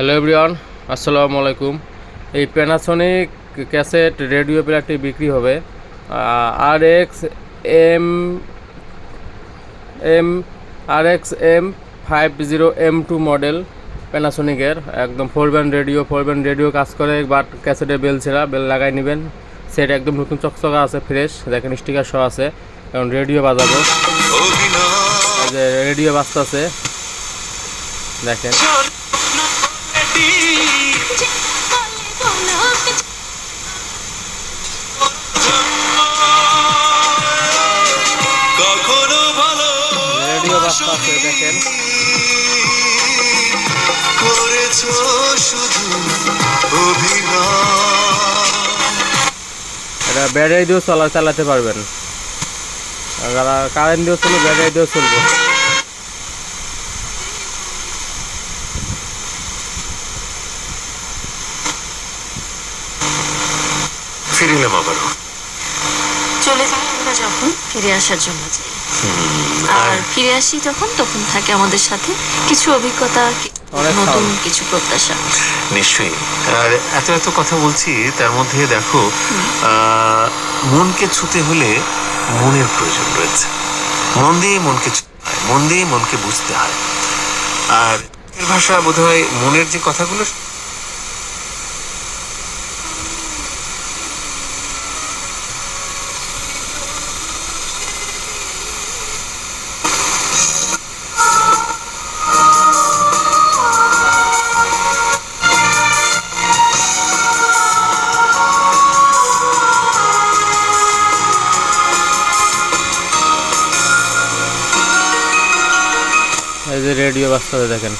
Hello everyone আসসালামু আলাইকুম এই প্যানাসনিক ক্যাসেট রেডিও প্লেয়ারটি বিক্রি হবে। আর X M M R X M five zero M two model প্যানাসনিকের একদম four band radio four band radio কাজ করে বাট ক্যাসেটে বেল ছেঁড়া বেল লাগাই নেবেন। সেট একদম নতুন চকচকা আছে ফ্রেশ দেখেন স্টিকার সহ আছে। কারণ রেডিও বাজাবো। রেডিও বাজতেছে। দেখেন। দেখেন। করেছ শুধু এটা ব্যাটারি দিয়েও চলা চালাতে পারবেন। কারেন্ট দিয়েও চলবে ব্যাটারি দিয়েও চলবে। ফিরে এলাম আবারও। চলে যাই আমরা যখন ফিরে আসার জন্য যাই। আর ফিরে আসি যখন তখন থাকে আমাদের সাথে কিছু অভিজ্ঞতা নতুন কিছু প্রত্যাশা। নিশ্চয়ই। আর এত এত কথা বলছি তার মধ্যে দেখো আহ, মনকে ছুতে হলে মনের প্রয়োজন রয়েছে। মন দিয়ে মনকে ছুতে হয় মন দিয়ে মনকে বুঝতে হয়। আর ভাষা বোধহয় মনের যে কথাগুলো এই যে রেডিও বাজতেছে দেখেন।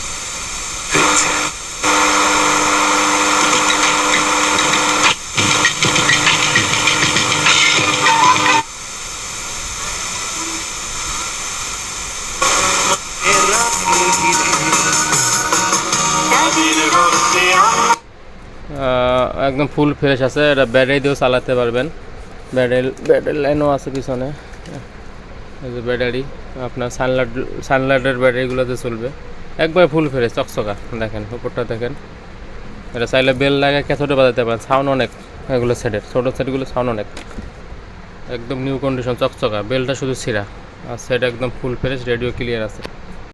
একদম ফুল ফ্রেশ আছে, এটা ব্যাটারি দিয়েও চালাতে পারবেন। ব্যাটারি ব্যাটারি লাইনও আছে পিছনে। যে ব্যাটারি, আপনার সানলাইট, সানলাইটের ব্যাটারিগুলোতে চলবে। একবার ফুল ফেরে চকচকা, দেখেন, উপরটা দেখেন। এটা চাইলে বেল লাগে ক্যাথোডে বাজাতে পারেন। সাউন্ড অনেক, এগুলো সেটের ছোটো সেটগুলো সাউন্ড অনেক। একদম নিউ কন্ডিশন চকচকা, বেলটা শুধু ছিঁড়া। আর সেট একদম ফুল ফ্রেশ রেডিও ক্লিয়ার আছে।